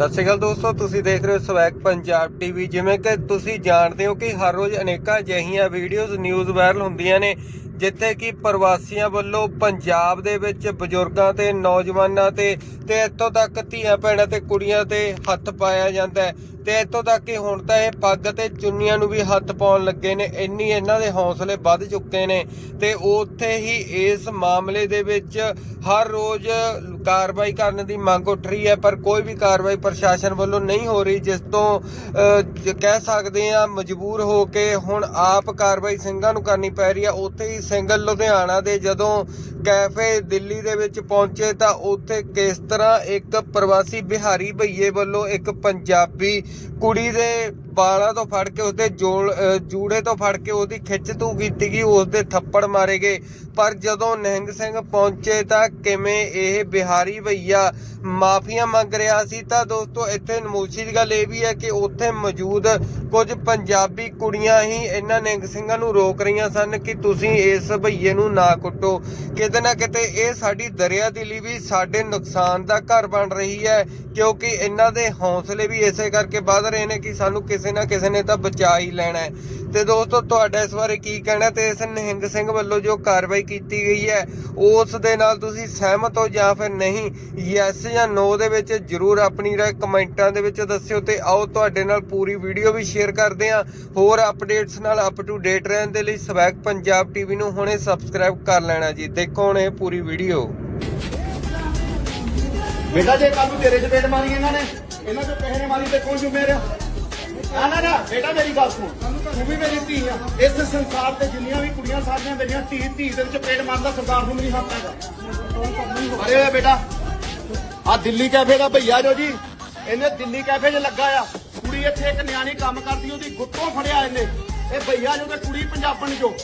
ਸਤਿ ਸ਼੍ਰੀ ਅਕਾਲ ਦੋਸਤੋ, ਤੁਸੀਂ ਦੇਖ ਰਹੇ ਹੋ ਸਵੈਗ ਪੰਜਾਬ ਟੀਵੀ ਜਿਵੇਂ ਕਿ ਤੁਸੀਂ ਜਾਣਦੇ ਹੋ ਕਿ ਹਰ ਰੋਜ਼ ਅਨੇਕਾਂ ਅਜਿਹੀਆਂ ਵੀਡੀਓਜ਼ ਨਿਊਜ਼ ਵਾਇਰਲ ਹੁੰਦੀਆਂ ਨੇ, ਜਿੱਥੇ ਕਿ ਪ੍ਰਵਾਸੀਆਂ ਵੱਲੋਂ ਪੰਜਾਬ ਦੇ ਵਿੱਚ ਬਜ਼ੁਰਗਾਂ ਤੇ ਨੌਜਵਾਨਾਂ ਤੇ ਤੇ ਇੱਥੋਂ ਤੱਕ ਧੀਆਂ ਭੈਣਾਂ ਤੇ ਕੁੜੀਆਂ ਤੇ ਹੱਥ ਪਾਇਆ ਜਾਂਦਾ ਹੈ। ਤੇ ਇੱਥੋਂ ਤੱਕ ਕਿ ਹੁਣ ਤਾਂ ਇਹ ਪੱਗ ਤੇ ਚੁੰਨੀਆਂ ਨੂੰ ਵੀ ਹੱਥ ਪਾਉਣ ਲੱਗੇ ਨੇ, ਇੰਨੀ ਇਹਨਾਂ ਦੇ ਹੌਸਲੇ ਵੱਧ ਚੁੱਕੇ ਨੇ। ਤੇ ਉੱਥੇ ਹੀ ਇਸ ਮਾਮਲੇ ਦੇ ਵਿੱਚ ਹਰ ਰੋਜ਼ ਕਾਰਵਾਈ ਕਰਨ ਦੀ ਮੰਗ ਉੱਠ ਰਹੀ ਹੈ, ਪਰ ਕੋਈ ਵੀ ਕਾਰਵਾਈ ਪ੍ਰਸ਼ਾਸਨ ਵੱਲੋਂ ਨਹੀਂ ਹੋ ਰਹੀ, ਜਿਸ ਤੋਂ ਕਹਿ ਸਕਦੇ ਆ ਮਜਬੂਰ ਹੋ ਕੇ ਹੁਣ ਆਪ ਕਾਰਵਾਈ ਸਿੰਘਾਂ ਨੂੰ ਕਰਨੀ ਪੈ ਰਹੀ ਹੈ। ਉੱਥੇ ਹੀ ਸਿੰਗਲ ਲੁਧਿਆਣਾ ਦੇ ਜਦੋਂ ਕੈਫੇ ਦਿੱਲੀ ਦੇ ਵਿੱਚ ਪਹੁੰਚੇ ਤਾਂ ਉੱਥੇ ਕਿਸ ਤਰ੍ਹਾਂ ਇੱਕ ਪ੍ਰਵਾਸੀ ਬਿਹਾਰੀ ਭਈਏ ਵੱਲੋਂ ਇੱਕ ਪੰਜਾਬੀ ਕੁੜੀ ਦੇ ਬਾਲਾਂ ਤੋਂ ਫੜ ਕੇ ਉਸਦੇ ਜੋੜ ਜੂੜੇ ਤੋਂ ਫੜ ਕੇ ਉਹਦੀ ਖਿੱਚ ਤੂ ਕੀਤੀ ਗਈ, ਉਸਦੇ ਥੱਪੜ ਮਾਰੇ ਗਏ। ਪਰ ਜਦੋਂ ਨਿਹੰਗ ਸਿੰਘ ਪਹੁੰਚੇ ਤਾਂ ਕਿਵੇਂ ਇਹ ਬਿਹਾਰੀ ਭਈਆ ਮਾਫੀਆਂ ਮੰਗ ਰਿਹਾ ਸੀ, ਤਾਂ ਦੋਸਤੋ ਇੱਥੇ ਨਮੋਸ਼ੀ ਦੀ ਗੱਲ ਇਹ ਵੀ ਹੈ ਕਿ ਉੱਥੇ ਮੌਜੂਦ ਕੁਝ ਪੰਜਾਬੀ ਕੁੜੀਆਂ ਹੀ ਇਹਨਾਂ ਨਿਹੰਗ ਸਿੰਘਾਂ ਨੂੰ ਰੋਕ ਰਹੀਆਂ ਸਨ ਕਿ ਤੁਸੀਂ ਇਸ ਭਈਏ ਨੂੰ ਨਾ ਕੁੱਟੋ। ਕਿਤੇ ਨਾ ਕਿਤੇ ਇਹ ਸਾਡੀ ਦਰਿਆ ਦਿਲੀ ਵੀ ਸਾਡੇ ਨੁਕਸਾਨ ਦਾ ਘਰ ਬਣ ਰਹੀ ਹੈ, ਕਿਉਂਕਿ ਇਹਨਾਂ ਦੇ ਹੌਸਲੇ ਵੀ ਇਸੇ ਕਰਕੇ ਵੱਧ ਰਹੇ ਨੇ ਕਿ ਸਾਨੂੰ ਕਿਸੇ ਨਾ ਕਿਸੇ ਨੇ ਤਾਂ ਬਚਾ ਹੀ ਲੈਣਾ ਹੈ। ਤੇ ਦੋਸਤੋ ਤੁਹਾਡਾ ਇਸ ਬਾਰੇ ਕੀ ਕਹਿਣਾ ਤੇ ਇਸ ਨਿਹੰਗ ਸਿੰਘ ਵੱਲੋਂ ਜੋ ਕਾਰਵਾਈ ਕੀਤੀ ਗਈ ਹੈ। ਉਸ ਦੇ ਨਾਲ ਤੁਸੀਂ ਸਹਿਮਤ ਹੋ ਜਾਂ ਫਿਰ ਨਹੀਂ ਯੈਸ ਜਾਂ ਨੋ ਦੇ ਵਿੱਚ ਜਰੂਰ ਆਪਣੀ ਰਾਏ ਕਮੈਂਟਾਂ ਦੇ ਵਿੱਚ ਦੱਸਿਓ ਤੇ ਆਓ ਤੁਹਾਡੇ ਨਾਲ ਪੂਰੀ ਵੀਡੀਓ ਵੀ ਸ਼ੇਅਰ ਕਰਦੇ ਹਾਂ। ਹੋਰ ਅਪਡੇਟਸ ਨਾਲ ਅਪ ਟੂ ਡੇਟ ਰਹਿਣ ਦੇ ਲਈ ਸਵੈਗ ਪੰਜਾਬ ਟੀਵੀ ਨੂੰ ਹੁਣੇ ਸਬਸਕ੍ਰਾਈਬ ਕਰ ਲੈਣਾ ਜੀ। ਦੇਖੋ ਹੁਣ ਇਹ ਪੂਰੀ ਵੀਡੀਓ। ਬੇਟਾ, ਜੇ ਕੱਲ ਨੂੰ ਤੇਰੇ ਚਪੇੜ ਮਾਰੀ ਇਹਨਾਂ ਨੇ, ਇਹਨਾਂ ਦੇ ਪੈਸੇ ਮਾਰੀ ਤੇ ਕੌਣ ਜ਼ਿੰਮੇਵਾਰ ਆ? ਨਾ ਨਾ ਬੇਟਾ ਮੇਰੀ ਗੱਲ ਸੁਣ। ਤੂੰ ਵੀ ਮੇਰੀ ਧੀ ਆ। ਇਸ ਸੰਸਾਰ ਤੇ ਜਿੰਨੀਆਂ ਵੀ ਕੁੜੀਆਂ ਸਾਰੀਆਂ ਮੇਰੀਆਂ ਧੀ ਧੀ ਦੇ ਵਿੱਚ ਪੇੜ ਮਾਰਦਾ ਸਰਦਾਰ ਨੂੰ ਨਹੀਂ ਹੱਥ ਹੈਗਾ। ਅਰੇ ਓਏ ਬੇਟਾ। ਆ ਦਿੱਲੀ ਕੈਫੇ ਦਾ ਭਈਆ ਜੋ ਜੀ, ਇਹਨੇ ਦਿੱਲੀ ਕੈਫੇ 'ਚ ਲੱਗਾ ਆ। ਕੁੜੀ ਇੱਥੇ ਇੱਕ ਨਿਆਣੀ ਕੰਮ ਕਰਦੀ, ਉਹਦੀ ਗੁੱਤੋਂ ਫੜਿਆ ਇਹਨੇ। ਇਹ ਭਈਆ ਜੋ ਤੇ ਕੁੜੀ ਪੰਜਾਬਣ ਜੋ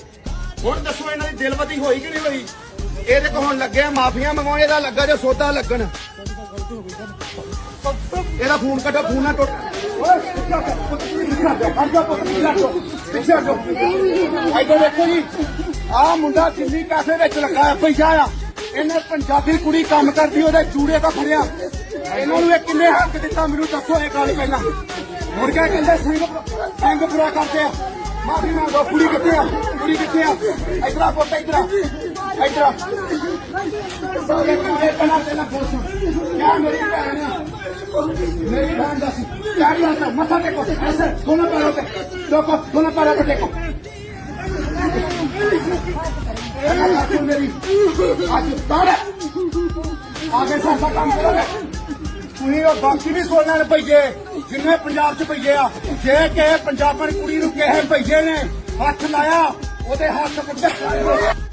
ਹੁਣ ਦੱਸੋ ਇਹਨਾਂ ਦੀ ਦਿਲਵਤੀ ਹੋਈ ਕਿ ਨਹੀਂ ਹੋਈ? ਇਹਦੇ ਕੋਲ ਹੁਣ ਲੱਗੇ ਮਾਫੀਆਂ ਮੰਗਵਾਉਣ ਦਾ ਲੱਗਾ ਜੋ ਸੋਦਾ ਲੱਗਣ? ਇਹਦਾ ਫੋਨ ਕੱਢੋ, ਫੋਨ ਨਾ ਟੁੱਟ। ਓਏ ਇੱਧਰ ਦੇਖੋ ਜੀ ਆ ਮੁੰਡਾ ਦਿੱਲੀ ਕੈਫੇ ਵਿੱਚ ਲੱਗਾ ਹੈ ਆ। ਇਹਨੇ ਪੰਜਾਬੀ ਕੁੜੀ ਕੰਮ ਕਰਦੀ, ਉਹਦੇ ਚੂੜੇ ਤੋਂ ਫੜਿਆ। ਇਹਨਾਂ ਨੂੰ ਇਹ ਕਿੰਨੇ ਹੱਕ ਦਿੱਤਾ, ਮੈਨੂੰ ਦੱਸੋ ਇਹ ਗੱਲ ਪਹਿਲਾਂ। ਮੁੜ ਕੇ ਕਹਿੰਦੇ ਸਿੰਘ ਸਿੰਘ ਪੂਰਾ ਕਰਦੇ ਆ। ਮਾਫੀ ਮੰਗੋ, ਕੁੜੀ ਕਿੱਥੇ ਆ? ਕੁੜੀ ਕਿੱਥੇ ਆ? ਇੱਧਰ ਆ ਪੁੱਤ, ਇੱਧਰ ਆ। ਇਧਰ ਸਾਰੇ ਬਾਕੀ ਵੀ ਸੋਲਣ ਪਈਏ ਜਿੰਨੇ ਪੰਜਾਬ ਚ ਪਈਏ ਆ ਜੇ ਕਿ ਪੰਜਾਬਣ ਕੁੜੀ ਨੂੰ ਕਿਸੇ ਪਈਏ ਨੇ ਹੱਥ ਲਾਇਆ ਉਹਦੇ ਹੱਥ ਪੁੱਟੇ